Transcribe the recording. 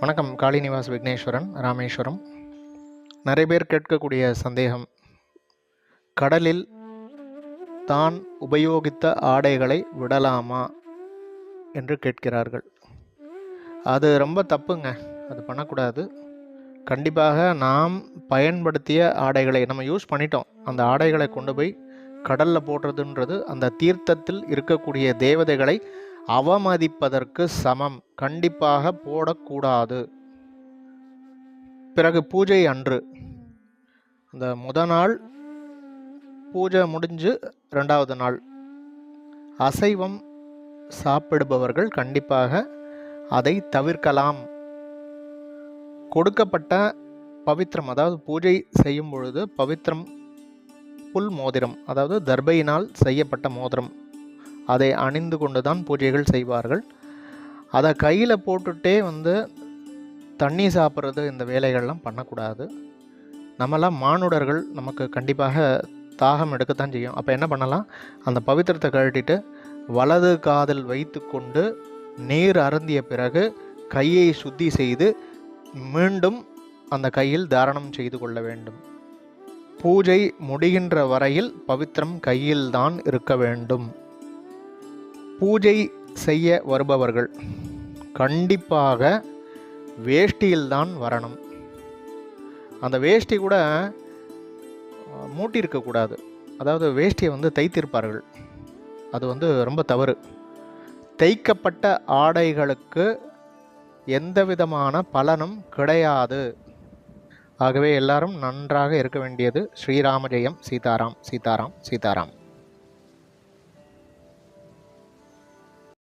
வணக்கம். காளிநிவாஸ் விக்னேஸ்வரன் ராமேஸ்வரம். நிறைய பேர் கேட்கக்கூடிய சந்தேகம் கடலில் தான் உபயோகித்த ஆடைகளை விடலாமா என்று கேட்கிறார்கள். அது ரொம்ப தப்புங்க. அது பண்ணக்கூடாது. கண்டிப்பாக நாம் பயன்படுத்திய ஆடைகளை நம்ம யூஸ் பண்ணிட்டோம். அந்த ஆடைகளை கொண்டு போய் கடலில் போடுறதுன்றது அந்த தீர்த்தத்தில் இருக்கக்கூடிய தேவதைகளை அவமதிப்பதற்கு சமம். கண்டிப்பாக போடக்கூடாது. பிறகு பூஜை அன்று. அந்த முத நாள் பூஜை முடிஞ்சு ரெண்டாவது நாள். அசைவம் சாப்பிடுபவர்கள் கண்டிப்பாக அதை தவிர்க்கலாம். கொடுக்கப்பட்ட பவித்திரம் அதாவது பூஜை செய்யும் பொழுது பவித்திரம் புல் மோதிரம் அதாவது தர்பையினால் செய்யப்பட்ட மோதிரம். அதை அணிந்து கொண்டு தான் பூஜைகள் செய்வார்கள். அதை கையில் போட்டுட்டே வந்து தண்ணி சாப்பிட்றது இந்த வேலைகள்லாம் பண்ணக்கூடாது. நம்மளாம் மானுடர்கள் நமக்கு கண்டிப்பாக தாகம் எடுக்கத்தான் செய்யும். அப்போ என்ன பண்ணலாம்? அந்த பவித்திரத்தை கழட்டிட்டு வலது காதில் வைத்து கொண்டு நீர் அருந்திய பிறகு கையை சுத்தி செய்து மீண்டும் அந்த கையில் தாரணம் செய்து கொள்ள வேண்டும். பூஜை முடிகின்ற வரையில் பவித்திரம் கையில்தான் இருக்க வேண்டும். பூஜை செய்ய வருபவர்கள் கண்டிப்பாக வேஷ்டியில்தான் வரணும். அந்த வேஷ்டி கூட மூட்டியிருக்கக்கூடாது அதாவது வேஷ்டியை வந்து தைத்திருப்பார்கள். அது வந்து ரொம்ப தவறு. தைக்கப்பட்ட ஆடைகளுக்கு எந்த விதமான பலனும் கிடையாது. ஆகவே எல்லாரும் நன்றாக இருக்க வேண்டியது ஸ்ரீராமஜெயம் சீதாராம் சீதாராம் சீதாராம்.